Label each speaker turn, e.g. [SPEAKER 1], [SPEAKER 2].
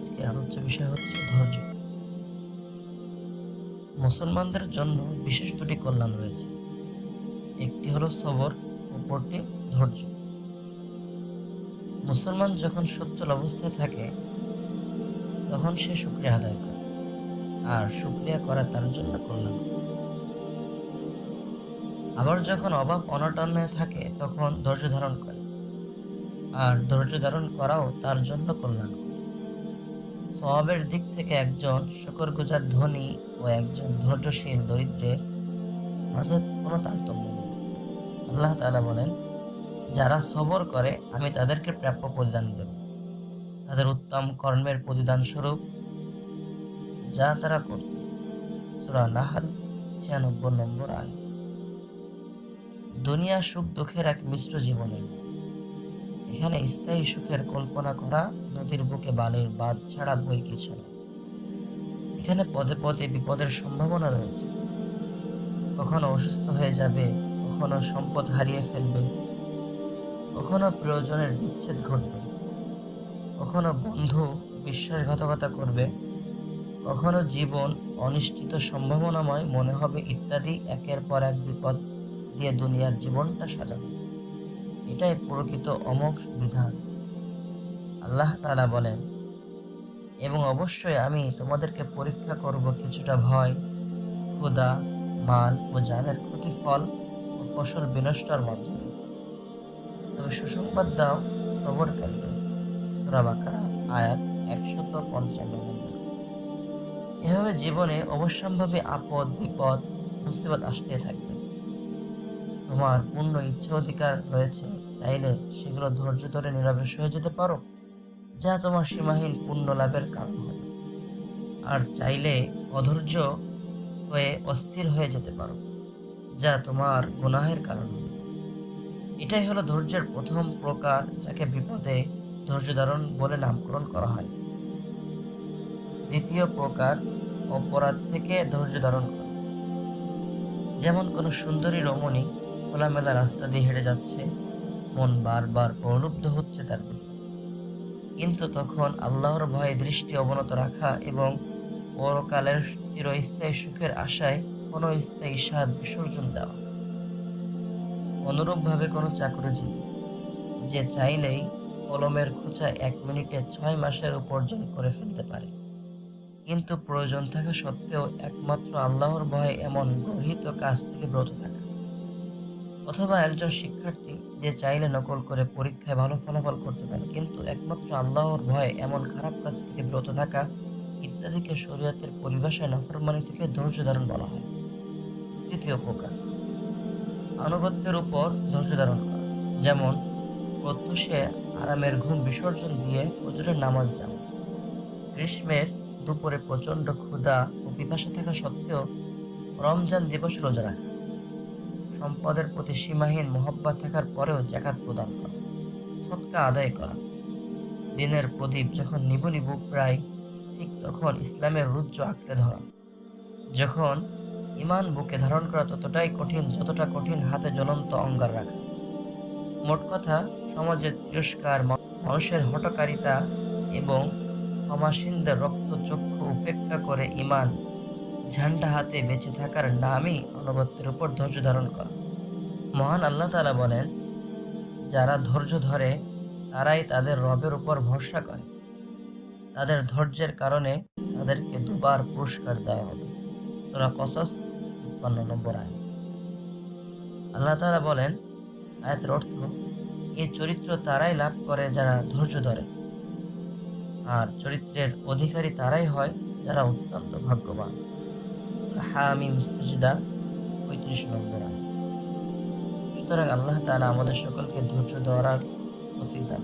[SPEAKER 1] আজকে আলোচ্য বিষয় হচ্ছে ধৈর্য। মুসলমানদের জন্য বিশেষ দুটি কল্যাণ রয়েছে। একটি হলো সবর, অপরটি ধৈর্য। মুসলমান যখন সচ্ছল অবস্থায় থাকে, তখন সে শুক্রিয়া আদায় করে, আর শুক্রিয়া করা তার জন্য কল্যাণ। আবার যখন অভাব অনটনে থাকে, তখন ধৈর্য ধারণ করে, আর ধৈর্য ধারণ করাও তার জন্য কল্যাণ। স্বভাবের দিক থেকে একজন শুকরগুজার ধনী ও একজন ধৈর্যশীল দরিদ্রের মাঝে কোনো তারতম্য নেই। আল্লাহ তালা বলেন, যারা সবর করে, আমি তাদেরকে প্রাপ্য প্রতিদান দেব। তাদের উত্তম কর্মের প্রতিদান স্বরূপ যা তারা করত। সুরা নাহাল, ছিয়ানব্বই নম্বর আয় দুনিয়া সুখ দুঃখের এক মিশ্র জীবনের। এখানে স্থায়ী সুখের কল্পনা করা নদীর বুকে বালির বাদ ছাড়া বই কিছু না। এখানে পদে পদে বিপদের সম্ভাবনা রয়েছে। কখনো অসুস্থ হয়ে যাবে, কখনো সম্পদ হারিয়ে ফেলবে, কখনো প্রয়োজনের বিচ্ছেদ ঘটবে, কখনো বন্ধু বিশ্বাসঘাতকতা করবে, কখনো জীবন অনিশ্চিত সম্ভাবনাময় মনে হবে ইত্যাদি একের পর এক বিপদ দিয়ে দুনিয়ার জীবনটা সাজানো এটাই প্রকৃত অমোঘ বিধান। আল্লাহ তালা বলেন, এবং অবশ্যই আমি তোমাদেরকে পরীক্ষা করব কিছুটা ভয়, ক্ষুধা, মাল ও জানের ক্ষতিফল ও ফসল বিনষ্টর মাধ্যমে। তবে সুসংবাদ দাও সবরকারীদের। সূরা বাকারা, আয়াত একশত পঞ্চান্ন এভাবে জীবনে অবশ্যম্ভাবী আপদ, বিপদ, মুসিবত আসতে থাকবে। তোমার পূর্ণ ইচ্ছা অধিকার রয়েছে। চাইলে সেগুলো ধৈর্য ধরে নীরবে হয়ে যেতে পারো, যা তোমার সীমাহীন পুণ্য লাভের কারণ হবে আর চাইলে অধৈর্য হয়ে অস্থির হয়ে যেতে পারো, যা তোমার গুনাহের কারণ হবে। এটাই হলো ধৈর্যের প্রথম প্রকার যাকে বিপদে ধৈর্য ধারণ বলে নামকরণ করা হয়। দ্বিতীয় প্রকার, অপরাধ থেকে ধৈর্য ধারণ করা। যেমন কোনো সুন্দরী রমণী খোলামেলা রাস্তা দিয়ে হেঁটে যাচ্ছে মন বারবার প্রলুব্ধ হচ্ছে তার দিকে। কিন্তু তখন আল্লাহর ভয়ে দৃষ্টি অবনত রাখা এবং পরকালের চিরস্থায়ী সুখের আশায় কোনো স্থায়ী স্বাদ বিসর্জন দেওয়া। অনুরূপভাবে কোনো চাকরিজীবী যে চাইলেই কলমের খোঁচা এক মিনিটে ছয় মাসের উপার্জন করে ফেলতে পারে। কিন্তু প্রয়োজন থাকা সত্ত্বেও একমাত্র আল্লাহর ভয়ে এমন গর্হিত কাজ থেকে ব্রত থাকা। অথবা একজন শিক্ষার্থী যে চাইলে নকল করে পরীক্ষায় ভালো ফলাফল করতে পারে। কিন্তু একমাত্র আল্লাহর ভয়ে, এমন খারাপ কাজ থেকে বিরত থাকা ইত্যাদিকে শরীয়তের পরিভাষায় নফরমানি থেকে ধৈর্য ধারণ বলা হয়। তৃতীয় প্রকার, আনুগত্যের উপর ধৈর্য ধারণ করা। যেমন, প্রত্যুষে আরামের ঘুম বিসর্জন দিয়ে ফজরের নামাজ যাওয়া গ্রীষ্মের দুপুরে প্রচণ্ড ক্ষুধা ও পিপাসা থাকা সত্ত্বেও রমজান দিবস রোজা রাখা। সম্পদের প্রতি সীমাহীন মোহব্বত থাকার পরেও জাকাত প্রদান করা, সৎকা আদায় করা। দিনের প্রদীপ যখন নিবু নিবু প্রায়, ঠিক তখন ইসলামের রুজ্জ আঁকড়ে ধরা। যখন ইমান বুকে ধারণ করা ততটাই কঠিন যতটা কঠিন হাতে জ্বলন্ত অঙ্গার রাখা। মোট কথা, সমাজের তিরস্কার মানুষের হটকারিতা এবং ক্ষমাসীনদের রক্তচক্ষু উপেক্ষা করে ইমান ঝান্ডা হাতে বেঁচে থাকার নামই অনুগত্যের উপর ধৈর্য ধারণ করা। মহান আল্লাহ তালা বলেন, যারা ধৈর্য ধরে, তারাই তাদের রবের উপর ভরসা করে। তাদের ধৈর্যের কারণে তাদেরকে দুবার পুরস্কার দেওয়া হবে। সোরা কসস, তিপ্পান্ন নম্বর আয় আল্লাহ তাআলা বলেন, আয়াতের অর্থ, এই চরিত্র তারাই লাভ করে যারা ধৈর্য ধরে। আর চরিত্রের অধিকারী তারাই হয় যারা অত্যন্ত ভাগ্যবান। পঁয়ত্রিশ নম্বর সুতরাং আল্লাহ তালা আমাদের সকলকে ধৈর্য ধরার তৌফিক দান।